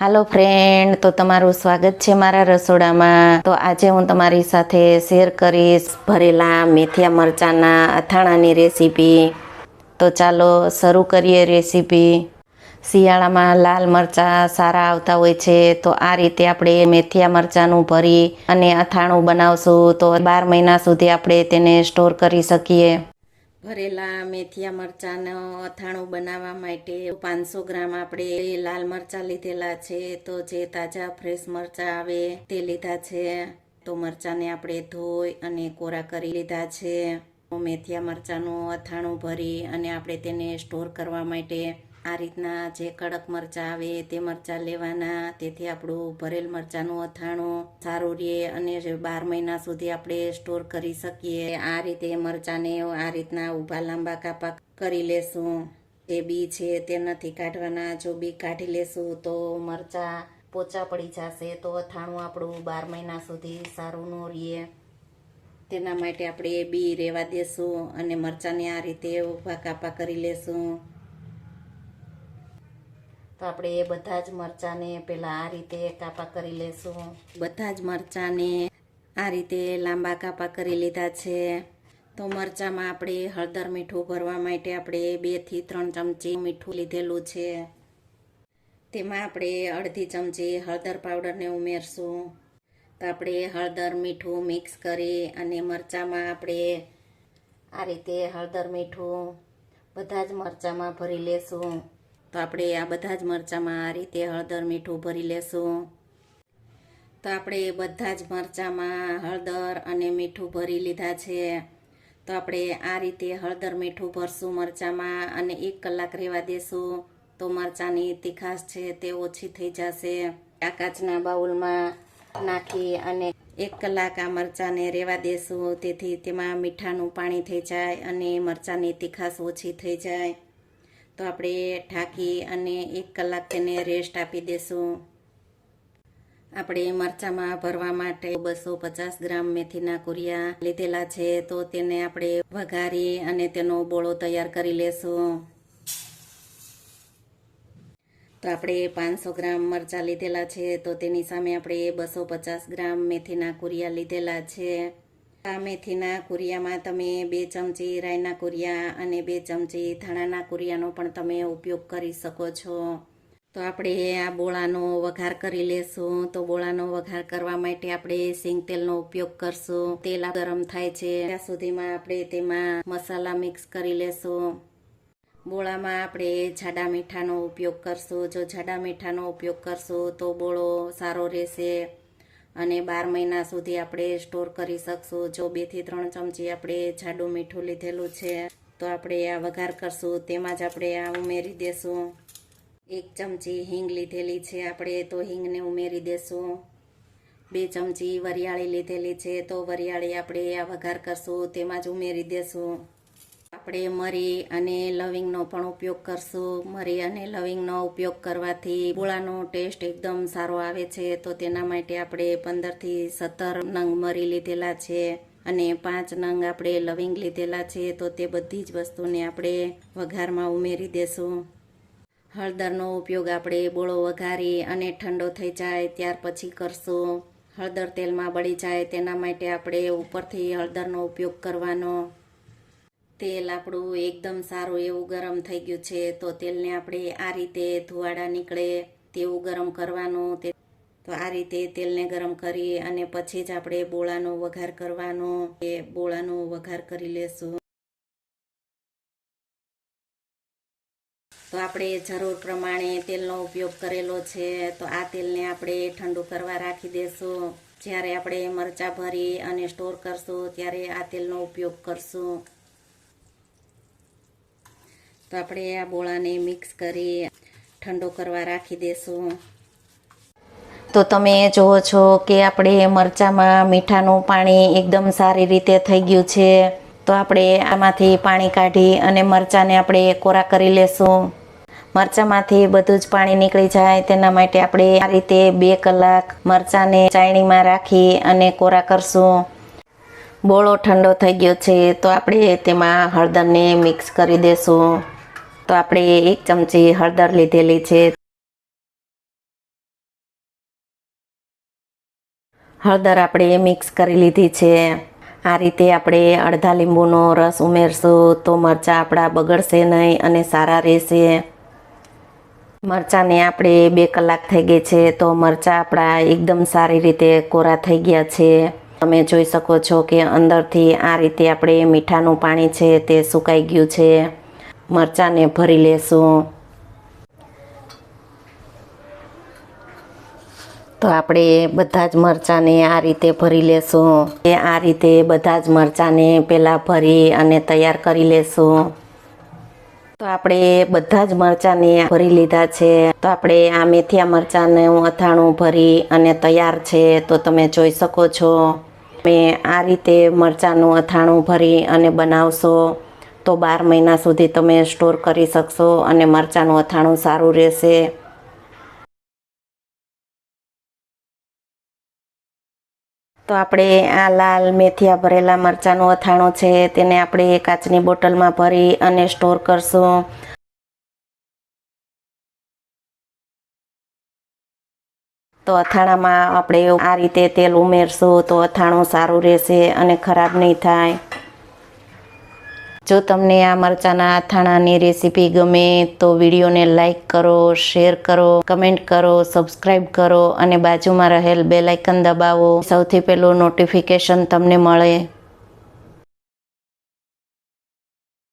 હાલો friend તો તમારું સ્વાગત છે મારા રસોડામાં. તો આજે હું તમારી સાથે શેર કરીશ ભરેલા મેથિયા મરચાંના અથાણાની રેસીપી તો ચાલો શરૂ કરીએ રેસીપી શિયાળામાં લાલ મરચાં સારા આવતા હોય છે, તો આ રીતે આપણે મેથિયા મરચાંનું ભરી અને અથાણું બનાવશું. તો બાર મહિના સુધી આપણે તેને સ્ટોર કરી શકીએ. ભરેલા મેથિયા મરચાંનો અથાણું બનાવવા માટે પાંચસો ગ્રામ આપણે લાલ મરચાં લીધેલા છે, તો જે તાજા ફ્રેશ મરચાં આવે તે લીધા છે. તો મરચાંને આપણે ધોઈ અને કોરા કરી લીધા છે. મેથિયા મરચાંનું અથાણું ભરી અને આપણે તેને સ્ટોર કરવા માટે આ રીતના જે કડક મરચાં આવે તે મરચાં લેવાના. તેથી આપણું ભરેલ મરચાંનું અથાણું સારું રહે અને બાર મહિના સુધી આપણે સ્ટોર કરી શકીએ. આ રીતે મરચાંને આ રીતના ઊભા લાંબા કાપા કરી લેશું. જે બી છે તે નથી કાઢવાના. જો બી કાઢી લેશું તો મરચાં પોચા પડી જશે તો અથાણું આપણું બાર મહિના સુધી સારું ન રહે. તેના માટે આપણે એ બી રેવા દેશું અને મરચાંને આ રીતે ઊભા કાપા કરી લેશું. તો આપણે એ બધા જ મરચાંને પહેલાં આ રીતે કાપા કરી લેશું. બધા જ મરચાંને આ રીતે લાંબા કાપા કરી લીધા છે. તો મરચાંમાં આપણે હળદર મીઠું ભરવા માટે આપણે બેથી ત્રણ ચમચી મીઠું લીધેલું છે. તેમાં આપણે અડધી ચમચી હળદર પાવડરને ઉમેરશું. તો આપણે હળદર મીઠું મિક્સ કરી અને મરચાંમાં આપણે આ રીતે હળદર મીઠું બધા જ મરચાંમાં ભરી લેશું. તો આપણે આ બધા જ મરચાંમાં આ રીતે હળદર મીઠું ભરી લેશું. તો આપણે બધા જ મરચાંમાં હળદર અને મીઠું ભરી લીધા છે. તો આપણે આ રીતે હળદર મીઠું ભરશું મરચાંમાં અને એક કલાક રહેવા દેશું. તો મરચાંની તીખાશ છે તે ઓછી થઈ જશે. આ કાચના બાઉલમાં નાખી અને એક કલાક આ મરચાંને રહેવા દેશું. તેથી તેમાં મીઠાનું પાણી થઈ જાય અને મરચાંની તીખાશ ઓછી થઈ જાય. તો આપણે ઢાંકી અને એક કલાક તેને રેસ્ટ આપી દેશું. આપણે મરચાંમાં ભરવા માટે બસો પચાસ ગ્રામ મેથીના કુરિયા લીધેલા છે, તો તેને આપણે વઘારી અને તેનો બોળો તૈયાર કરી લેશું. તો આપણે પાંચસો ગ્રામ મરચાં લીધેલા છે, તો તેની સામે આપણે બસો પચાસ ગ્રામ મેથીના કુરિયા લીધેલા છે. આ મેથીના કુરિયામાં તમે બે ચમચી રાયના કુરિયા અને બે ચમચી ધાણાના કુરિયાનો પણ તમે ઉપયોગ કરી શકો છો. તો આપણે આ બોળાનો વઘાર કરી લેશું. તો બોળાનો વઘાર કરવા માટે આપણે સિંગ તેલનો ઉપયોગ કરશું. તેલ ગરમ થાય છે. ત્યાં સુધીમાં આપણે તેમાં મસાલા મિક્સ કરી લેશું. બોળામાં આપણે જાડા મીઠાનો ઉપયોગ કરશું. જો જાડા મીઠાનો ઉપયોગ કરશું તો બોળો સારો રહેશે. અને બાર મહિના સુધી આપણે સ્ટોર કરી શકશું. જો બેથી ત્રણ ચમચી આપણે જાડું મીઠું લીધેલું છે, તો આપણે આ વઘાર કરશું. તેમાં જ આપણે આ ઉમેરી દેશું. એક ચમચી હિંગ લીધેલી છે, આપણે તો હિંગને ઉમેરી દેશું. બે ચમચી વરિયાળી લીધેલી છે, તો વરિયાળી આપણે આ વઘાર કરશું. તેમાં જ ઉમેરી દેશું. આપણે મરી અને લવિંગનો પણ ઉપયોગ કરશું. મરી અને લવિંગનો ઉપયોગ કરવાથી ગોળાનો ટેસ્ટ એકદમ સારો આવે છે. તો તેના માટે આપણે પંદરથી સત્તર નંગ મરી લીધેલા છે અને પાંચ નંગ આપણે લવિંગ લીધેલા છે. તો તે બધી જ વસ્તુને આપણે વઘારમાં ઉમેરી દેશું. હળદરનો ઉપયોગ આપણે બોળો વઘારી અને ઠંડો થઈ જાય ત્યાર પછી કરશું. હળદર તેલમાં બળી જાય તેના માટે આપણે ઉપરથી હળદરનો ઉપયોગ કરવાનો. તેલ આપણું એકદમ સારું એવું ગરમ થઈ ગયું છે, તો તેલને આપણે આ રીતે ધુવાડા નીકળે તેવું ગરમ કરવાનું. તે તો આ રીતે તેલને ગરમ કરી અને પછી જ આપણે બોળાનો વઘાર કરવાનો. એ બોળાનો વઘાર કરી લેશું. તો આપણે જરૂર પ્રમાણે તેલનો ઉપયોગ કરેલો છે, તો આ તેલને આપણે ઠંડુ કરવા રાખી દેશું. જ્યારે આપણે મરચાં ભરી અને સ્ટોર કરશું, ત્યારે આ તેલનો ઉપયોગ કરશું. તો આપણે આ બોળાને મિક્સ કરી ઠંડો કરવા રાખી દેશું. તો તમે જુઓ છો કે આપણે મરચાંમાં મીઠાનું પાણી એકદમ સારી રીતે થઈ ગયું છે. તો આપણે આમાંથી પાણી કાઢી અને મરચાંને આપણે કોરા કરી લેશું. મરચાંમાંથી બધું જ પાણી નીકળી જાય તેના માટે આપણે આ રીતે બે કલાક મરચાંને ચાયણીમાં રાખી અને કોરા કરશું. બોળો ઠંડો થઈ ગયો છે તો આપણે તેમાં હળદરને મિક્સ કરી દેશું. તો આપણે એક ચમચી હળદર લીધેલી છે. હળદર આપણે મિક્સ કરી લીધી છે. આ રીતે આપણે અડધા લીંબુનો રસ ઉમેરશું તો મરચાં આપણા બગડશે નહીં અને સારા રહેશે. મરચાંને આપણે બે કલાક થઈ ગઈ છે તો મરચાં આપણા એકદમ સારી રીતે કોરા થઈ ગયા છે. તમે જોઈ શકો છો કે અંદરથી આ રીતે આપણે મીઠાનું પાણી છે તે સુકાઈ ગયું છે. મરચાંને ભરી લેશું. તો આપણે બધા જ મરચાંને આ રીતે ભરી લેશું. એ આ રીતે બધા જ મરચાંને પહેલાં ભરી અને તૈયાર કરી લેશું. તો આપણે બધા જ મરચાંને ભરી લીધા છે. તો આપણે આ મેથિયા મરચાંનું અથાણું ભરી અને તૈયાર છે. તો તમે જોઈ શકો છો. મેં આ રીતે મરચાંનું અથાણું ભરી અને બનાવશો. તો બાર મહિના સુધી તમે સ્ટોર કરી શકશો અને મરચાંનું અથાણું સારું રહેશે. તો આપણે આ લાલ મેથિયા ભરેલા મરચાંનું અથાણું છે, તેને આપણે કાચની બોટલમાં ભરી અને સ્ટોર કરશું. તો અથાણામાં આપણે આ રીતે તેલ ઉમેરશું તો અથાણું સારું રહેશે અને ખરાબ નહીં થાય. જો તમને આ મરચાંના અથાણાની રેસીપી ગમે તો વિડીયોને લાઈક કરો, શેર કરો, કમેન્ટ કરો સબસ્ક્રાઈબ કરો અને બાજુમાં રહેલ બેલાઇકન દબાવો. સૌથી પહેલું નોટિફિકેશન તમને મળે.